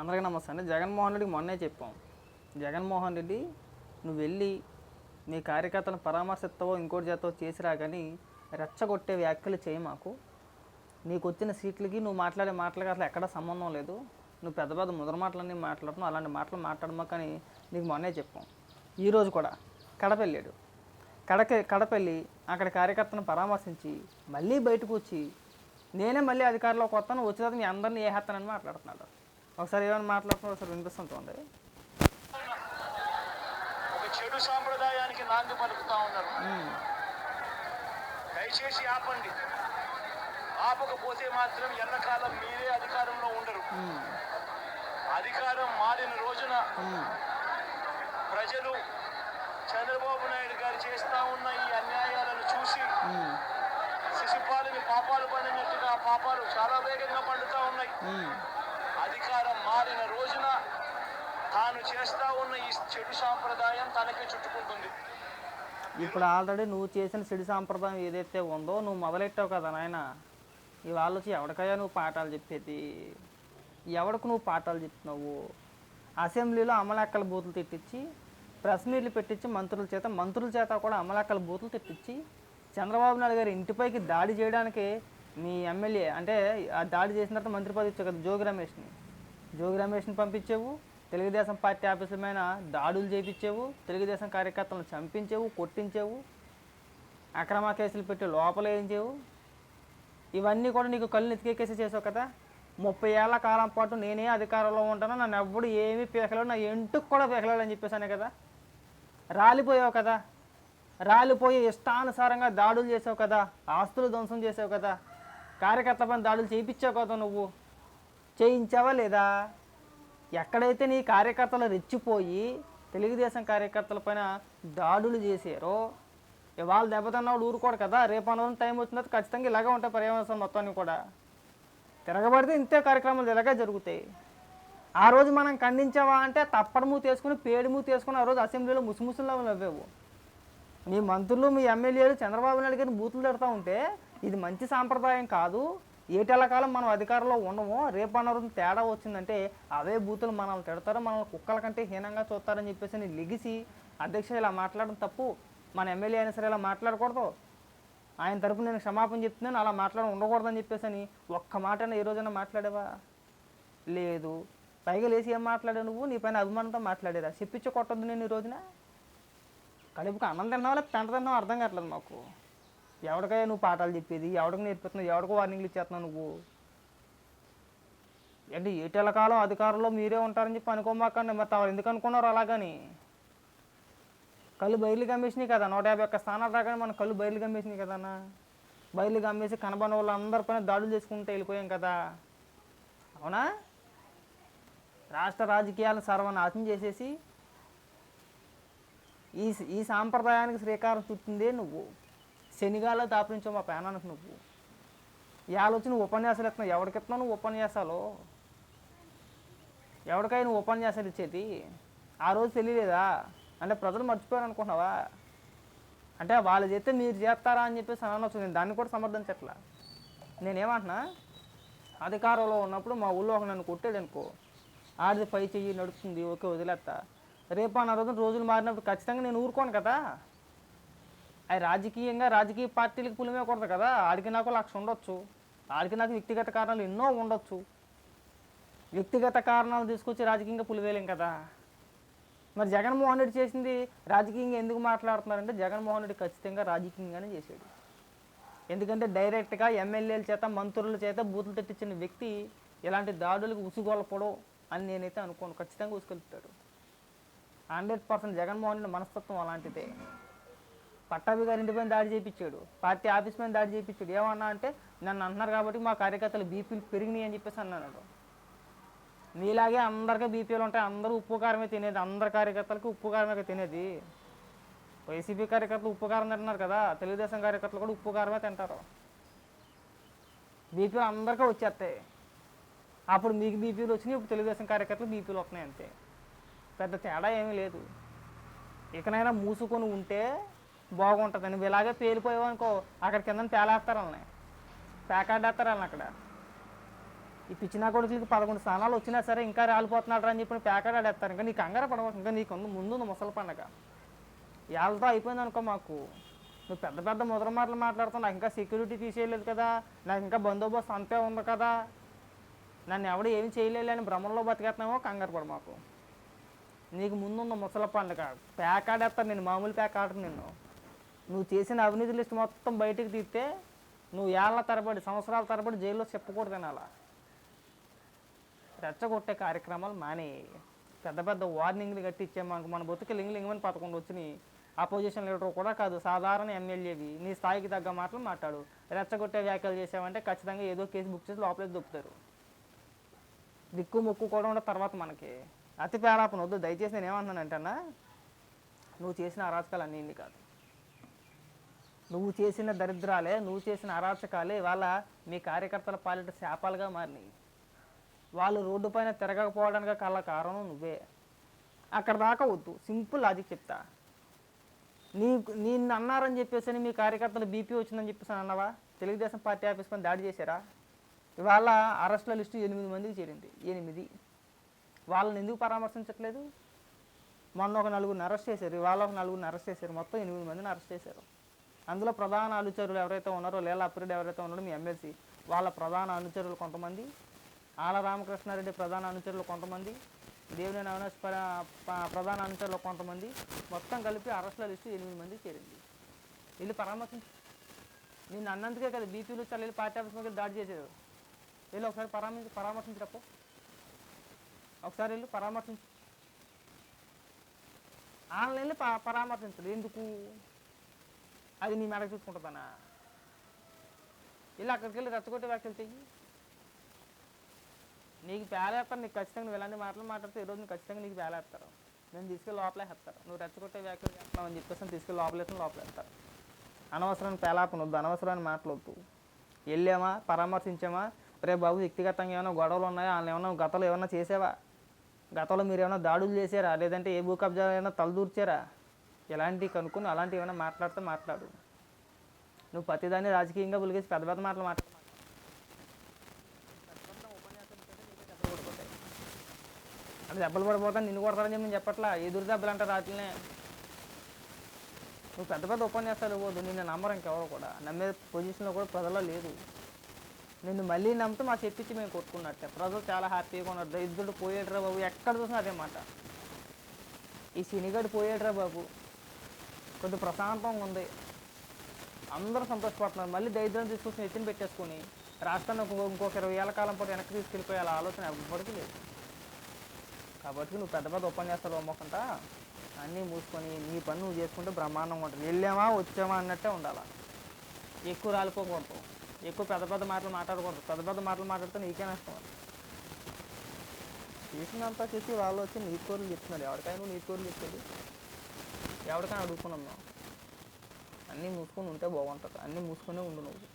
అందరికీ నమస్తే అండి. జగన్మోహన్ రెడ్డికి మొన్నే చెప్పాం. జగన్మోహన్ రెడ్డి నువ్వు వెళ్ళి నీ కార్యకర్తను పరామర్శిస్తావో ఇంకోటి చేస్తావో చేసిరా కానీ రెచ్చగొట్టే వ్యాఖ్యలు చేయి మాకు. నీకు వచ్చిన సీట్లకి నువ్వు మాట్లాడే మాటలకి అసలు ఎక్కడ సంబంధం లేదు. నువ్వు పెద్ద పెద్ద ముద్ర మాటలన్నీ మాట్లాడుతున్నావు అలాంటి మాటలు మాట్లాడమా కానీ నీకు మొన్నే చెప్పాం. ఈరోజు కూడా కడప వెళ్ళాడు కడక కడపెళ్ళి అక్కడ కార్యకర్తను పరామర్శించి మళ్ళీ బయటకు వచ్చి నేనే మళ్ళీ అధికారంలోకి వస్తాను వచ్చే తర్వాత మీ అందరినీ ఏ హత్తానని మాట్లాడుతున్నాడు. ఒకసారి ఏమైనా మాట్లాడుతున్నా ఒకసారి వినిపిస్తుంటుంది ఒక చెడు సాంప్రదాయానికి నాంది పలుకుతా ఉన్నారు. దయచేసి ఆపండి. ఆపకపోతే మాత్రం ఎల్లకాలం మీరే అధికారంలో ఉండరు. అధికారం మారిన రోజున ప్రజలు చంద్రబాబు నాయుడు గారు చేస్తా ఉన్న ఈ అన్యాయాలను చూసి శిశుపాలని పాపాలు పండినట్టుగా పాపాలు చాలా వేగంగా పండుతా ఉన్నాయి. ప్రకారం మారిన రోజున తాను చేస్తా ఉన్న ఈ చెడు సాంప్రదాయం తనకి చుట్టుకుంటుంది. ఇప్పుడు ఆల్రెడీ నువ్వు చేసిన సిడి సాంప్రదాయం ఏదైతే ఉందో నువ్వు మొదలెట్టావు కదా నాయన. ఇవాళ వచ్చి ఎవరికయ్యా నువ్వు పాఠాలు చెప్పేది? ఎవరికి నువ్వు పాఠాలు చెప్తున్నావు? అసెంబ్లీలో అమలక్కల బూతులు తిట్టించి ప్రెస్ మీట్లు పెట్టించి మంత్రుల చేత మంత్రుల చేత కూడా అమలక్కల బూతులు తిట్టించి చంద్రబాబు నాయుడు గారి ఇంటిపైకి దాడి చేయడానికి మీ ఎమ్మెల్యే అంటే ఆ దాడి చేసిన తర్వాత మంత్రి పదవి ఇచ్చావు కదా జోగి రమేష్ని. జోగి రమేష్ని పంపించేవు తెలుగుదేశం పార్టీ ఆఫీసుల మీద దాడులు చేయించేవు తెలుగుదేశం కార్యకర్తలను చంపించేవు కొట్టించేవు అక్రమ కేసులు పెట్టి లోపలేయించేవు ఇవన్నీ కూడా నీకు కళ్ళు నెత్తికెక్కేసి చేసావు కదా. ముప్పై ఏళ్ళ కాలం పాటు నేనే అధికారంలో ఉంటాను నన్ను ఎవ్వడు ఏమీ పీకలేడు నా ఎంటుకు కూడా పీకలేడు అని చెప్పేసానే కదా. రాలిపోయావు కదా. రాలిపోయి ఇష్టానుసారంగా దాడులు చేసావు కదా. ఆస్తులు ధ్వంసం చేసావు కదా. కార్యకర్త పని దాడులు చేయించావు కదా నువ్వు. చేయించావా లేదా? ఎక్కడైతే నీ కార్యకర్తలు రెచ్చిపోయి తెలుగుదేశం కార్యకర్తల పైన దాడులు చేశారో ఇవాళ దెబ్బతిన్నవాడు ఊరుకోడు కదా. రేపు అనవరం టైం వచ్చినప్పుడు ఖచ్చితంగా ఇలాగే ఉంటాయి పర్యావరణ మొత్తాన్ని కూడా. తిరగబడితే ఇంతే కార్యక్రమాలు ఇలాగే జరుగుతాయి. ఆ రోజు మనం ఖండించావా అంటే తప్పడము తీసుకుని వేసుకుని తీసుకుని ఆ రోజు అసెంబ్లీలో ముసిముసుల్లో నవ్వేవు. మీ మంత్రులు మీ ఎమ్మెల్యేలు చంద్రబాబు నాయుడు గారిని బూతులు తిడతా ఉంటే ఇది మంచి సాంప్రదాయం కాదు. ఏటల కాలం మనం అధికారంలో ఉండము రేపు అనవరం తేడా వచ్చిందంటే అవే బూతులు మనల్ని తిడతారు మనల్ని కుక్కల కంటే హీనంగా చూస్తారని చెప్పేసి నేను లెగిసి అధ్యక్ష ఇలా మాట్లాడడం తప్పు. మన ఎమ్మెల్యే అయినా సరే ఇలా మాట్లాడకూడదు. ఆయన తరపు నేను క్షమాపణ చెప్తున్నాను అలా మాట్లాడ ఉండకూడదని చెప్పేసి అని ఒక్క మాటైనా ఏ రోజైనా మాట్లాడావా? లేదు. పైగా లేచి ఏం మాట్లాడావు నువ్వు? నీ పైన అభిమానంతో మాట్లాడేదా? చెప్పించే కొట్టద్దు నేను ఈ రోజున. కడుపుకి అన్నం తిన్నావా? లేకపోతే పెంట అర్థం కావట్లేదు మాకు. ఎవరికైనా నువ్వు పాఠాలు చెప్పేది? ఎవడికి నేర్పిస్తున్నావు? ఎవడికి వార్నింగ్లు ఇచ్చేస్తున్నావు నువ్వు? అంటే ఏటెల కాలం అధికారంలో మీరే ఉంటారని చెప్పి అనుకోమాకండి మరి తవరు ఎందుకు అనుకున్నారు అలాగని? కళ్ళు బయలు కమ్మేసినాయి కదా నూట యాభై ఒక్క స్థానాలు రాగానే మనం కళ్ళు బయలు కమ్మేసినాయి కదన్నా బయలు కమ్మేసి కనబడిన వాళ్ళందరిపైన దాడులు చేసుకుంటూ వెళ్ళిపోయాం కదా. అవునా? రాష్ట్ర రాజకీయాలను సర్వనాశనం చేసేసి ఈ ఈ సాంప్రదాయానికి శ్రీకారం చుట్టిందే నువ్వు. శనిగాలో దాపురించావు మా పేనానికి నువ్వు. ఇవాళ వచ్చి నువ్వు ఉపన్యాసాలు ఇస్తున్నావు ఎవరికి నువ్వు ఉపన్యాసాలు? ఎవరికైనా నువ్వు ఉపన్యాసాలు ఇచ్చేది? ఆ రోజు తెలియలేదా? అంటే ప్రజలు మర్చిపోయారు అనుకుంటున్నావా? అంటే వాళ్ళు చేస్తే మీరు చేస్తారా అని చెప్పేసి అనొచ్చు. నేను దాన్ని కూడా సమర్థించట్లా. నేనేమంటున్నా? అధికారంలో ఉన్నప్పుడు మా ఊళ్ళో ఒక నన్ను కొట్టాడు అనుకో. ఆడిది పై చెయ్యి నడుస్తుంది ఓకే వదిలేస్తా రేపు అన్న రోజు రోజులు మారినప్పుడు ఖచ్చితంగా నేను ఊరుకోను కదా? అవి రాజకీయంగా రాజకీయ పార్టీలకు పులిమేకూడదు కదా. ఆడికి నాకు లక్ష ఉండొచ్చు. ఆడికి నాకు వ్యక్తిగత కారణాలు ఎన్నో ఉండొచ్చు. వ్యక్తిగత కారణాలు తీసుకొచ్చి రాజకీయంగా పులివేలేం కదా. మరి జగన్మోహన్ రెడ్డి చేసింది రాజకీయంగా ఎందుకు మాట్లాడుతున్నారంటే జగన్మోహన్ రెడ్డి ఖచ్చితంగా రాజకీయంగానే చేశాడు. ఎందుకంటే డైరెక్ట్గా ఎమ్మెల్యేల చేత మంత్రుల చేత బూతులు తెట్టించిన వ్యక్తి ఇలాంటి దాడులకు ఉసుగొలపడం అని నేనైతే అనుకోను. ఖచ్చితంగా ఉసుకెళ్తాడు హండ్రెడ్ పర్సెంట్ జగన్మోహన్ రెడ్డి మనస్తత్వం అలాంటిదే. పట్టాభి గారి ఇంటిపైన దాడి చేయించాడు. పార్టీ ఆఫీస్ పైన దాడి చేయించాడు. ఏమన్నా అంటే నన్ను అంటున్నారు కాబట్టి మా కార్యకర్తలు బీపీలు పెరిగినాయి అని చెప్పేసి అన్నాడు నీలాగే అందరికీ బీపీలు ఉంటాయి. అందరూ ఉప్పు కారమే తినేది. అందరి కార్యకర్తలకి ఉప్పు కారమే తినేది. వైసీపీ కార్యకర్తలు ఉప్పు కారం తింటున్నారు కదా. తెలుగుదేశం కార్యకర్తలు కూడా ఉప్పు కారమే తింటారు. బీపీలు అందరికీ వచ్చేస్తాయి. అప్పుడు మీకు బీపీలు వచ్చినాయి. ఇప్పుడు తెలుగుదేశం కార్యకర్తలు బీపీలు వస్తున్నాయి అంతే. పెద్ద తేడా ఏమీ లేదు. ఇకనైనా మూసుకొని ఉంటే బాగుంటుంది నువ్వు ఇలాగే పేలిపోయావు అనుకో అక్కడ కింద పేలేస్తారు వాళ్ళని. పేకాడేస్తారు వాళ్ళని అక్కడ. ఈ పిచ్చినా కొడుకులకి పదకొండు స్థానాలు వచ్చినా సరే ఇంకా రాలిపోతున్నాడు అని చెప్పి పేకాడేస్తారు. ఇంకా నీ కంగారు పడవచ్చు ఇంకా నీకు ముందు ఉంది ముసలి పండగ. వాళ్ళతో అయిపోయింది అనుకో మాకు. నువ్వు పెద్ద పెద్ద ముద్ర మాటలు మాట్లాడుతావు నాకు ఇంకా సెక్యూరిటీ తీసేయలేదు కదా. నాకు ఇంకా బందోబస్తు అంతే ఉంది కదా. నన్ను ఎవడు ఏమి చేయలేదు అని భ్రమంలో బతికేస్తున్నామో కంగారు పడ మాకు. నీకు ముందున్న ముసల పండుగ. ప్యాక్ ఆడేస్తారు నేను మామూలు ప్యాక్ నిన్ను. నువ్వు చేసిన అవినీతి లిస్ట్ మొత్తం బయటికి తీస్తే నువ్వు ఏళ్ళ తరబడి సంవత్సరాల తరబడి జైల్లో చెప్పకూడదు అలా. రెచ్చగొట్టే కార్యక్రమాలు మానే. పెద్ద పెద్ద వార్నింగ్లు కట్టి మనకు మన బతుకు లింగ్ లింగ్ అని పదకొండు వచ్చినాయి. అపోజిషన్ లీడర్ కూడా కాదు సాధారణ ఎమ్మెల్యేవి. నీ స్థాయికి తగ్గ మాటలు మాట్లాడు. రెచ్చగొట్టే వ్యాఖ్యలు చేసావంటే ఖచ్చితంగా ఏదో కేసు బుక్ చేసి లోపలికి దొప్పుతారు దిక్కు ముక్కు కూడా ఉండదు తర్వాత మనకి. అతి పేరాపన వద్దు. దయచేసి నేను ఏమంటున్నానంటన్నా నువ్వు చేసిన అరాచకాలు అన్నీ ఇన్ని కాదు. నువ్వు చేసిన దరిద్రాలే నువ్వు చేసిన అరాచకాలే ఇవాళ మీ కార్యకర్తల పాలిట శాపాలుగా మారినాయి. వాళ్ళు రోడ్డు పైన తిరగకపోవడానికి కళ్ళ కారణం నువ్వే. అక్కడ దాకా వద్దు సింపుల్ లాజిక్ చెప్తా. నీ నిన్ను అన్నారని చెప్పేసి మీ కార్యకర్తలు బీపీ వచ్చిందని చెప్పేసి అన్నావా? తెలుగుదేశం పార్టీ ఆఫీస్ పని దాడి చేశారా? ఇవాళ అరెస్టుల లిస్టు ఎనిమిది మందికి చేరింది ఎనిమిది. వాళ్ళని ఎందుకు పరామర్శించట్లేదు? మొన్న ఒక నలుగురిని అరెస్ట్ చేశారు ఇవాళ ఒక నలుగురిని అరెస్ట్ చేశారు మొత్తం ఎనిమిది మందిని అరెస్ట్ చేశారు. అందులో ప్రధాన అనుచరులు ఎవరైతే ఉన్నారో లేల అప్పిరెడ్డి ఎవరైతే ఉన్నారో మీ ఎమ్మెల్సీ వాళ్ళ ప్రధాన అనుచరులు కొంతమంది. ఆల రామకృష్ణారెడ్డి ప్రధాన అనుచరులు కొంతమంది. దేవినేని అవినాష్ ప్రధాన అనుచరులు కొంతమంది. మొత్తం కలిపి అరెస్టుల లిస్టు ఎనిమిది మంది చేరింది. వీళ్ళు పరామర్శించు నేను అన్నందుకే కదా బీపీలు చల్లెళ్ళు వెళ్ళి పార్టీ ఆఫీస్ మీద దాడి చేశారు. వీళ్ళు ఒకసారి పరామర్శించి పరామర్శించరప్పు ఒకసారి వెళ్ళి పరామర్శించు. ఆన్లైన్లో పరామర్శించరు. ఎందుకు? అది నీ మెడకు చూసుకుంటుందనా? వెళ్ళి అక్కడికి వెళ్ళి రెచ్చగొట్టే వ్యాఖ్యలు చెయ్యి. నీకు పేలేస్తారు నీకు ఖచ్చితంగా నువ్వు ఇలాంటి మాటలు మాట్లాడితే ఈరోజు నువ్వు ఖచ్చితంగా నీకు పేలేస్తారు. నేను తీసుకెళ్ళి లోపలే వేస్తారు నువ్వు రెచ్చగొట్టే వ్యాఖ్యలు చేస్తున్నావు అని చెప్పేసి తీసుకెళ్ళి లోపలేస్తాను లోపలేస్తారు అనవసరమైన పేలాపనొద్దు అనవసరాన్ని అనవసరమైన మాటలు వెళ్ళామా? పరామర్శించామా? రే బాబు వ్యక్తిగతంగా ఏమైనా గొడవలు ఉన్నాయా? వాళ్ళు ఏమైనా గతంలో ఏమైనా చేసావా? గతంలో మీరు ఏమైనా దాడులు చేశారా? లేదంటే ఏ భూ కబ్జా ఏమైనా తలదూర్చారా? ఇలాంటివి కనుక్కొని అలాంటివి ఏమైనా మాట్లాడితే మాట్లాడు. నువ్వు ప్రతిదాన్ని రాజకీయంగా బులిగేసి పెద్ద పెద్ద మాటలు మాట్లాడు అంటే దెబ్బలు పడిపోతాను నిన్ను కొడతారని చెప్పి నేను చెప్పట్లా? ఎదురు దెబ్బలు అంటారు రాత్రినే నువ్వు పెద్ద పెద్ద ఉపన్యాసాలు ఇవ్వద్దు నిన్ను నమ్మరు ఇంకెవరు కూడా. నమ్మే పొజిషన్లో కూడా ప్రజల్లో లేదు నిన్ను మళ్ళీ నమ్మితే మా చెప్పించి మేము కొట్టుకున్నట్టే. ప్రజలు చాలా హ్యాపీగా ఉన్నారు. దరిద్రుడు పోయేట్రా బాబు ఎక్కడ చూసినా అదే మాట. ఈ శనిగడు పోయేట్రా బాబు. కొద్ది ప్రశాంతంగా ఉంది. అందరూ సంతోషపడుతున్నారు. మళ్ళీ దరిద్రం తీసుకొచ్చి ఎత్తిన పెట్టేసుకొని రాష్ట్రాన్ని ఇంకొక ఇరవై ఏళ్ళ కాలం పాటు వెనక్కి తీసుకెళ్ళిపోయే ఆలోచన ఎవరికి లేదు. కాబట్టి నువ్వు పెద్ద పెద్ద ఉపన్యాసాలు అమ్మకుండా అన్నీ మూసుకొని నీ పని నువ్వు చేసుకుంటే బ్రహ్మాండంగా ఉంటుంది. వెళ్ళామా వచ్చామా అన్నట్టే ఉండాలి. ఎక్కువ రాలిపోకూడదు. ఎక్కువ పెద్ద పెద్ద మాటలు మాట్లాడకూడదు. పెద్ద పెద్ద మాటలు మాట్లాడితే నీకే నష్టం చేసినంత చేసి వాళ్ళు వచ్చి నీ కోరులు చెప్తున్నారు. ఎవరికైనా నీ కోరులు చెప్పేది. ఎవరికైనా అడుగుకున్నాం మేము. అన్నీ మూసుకొని ఉంటే బాగుంటుంది. అన్నీ మూసుకొనే ఉండు నువ్వు.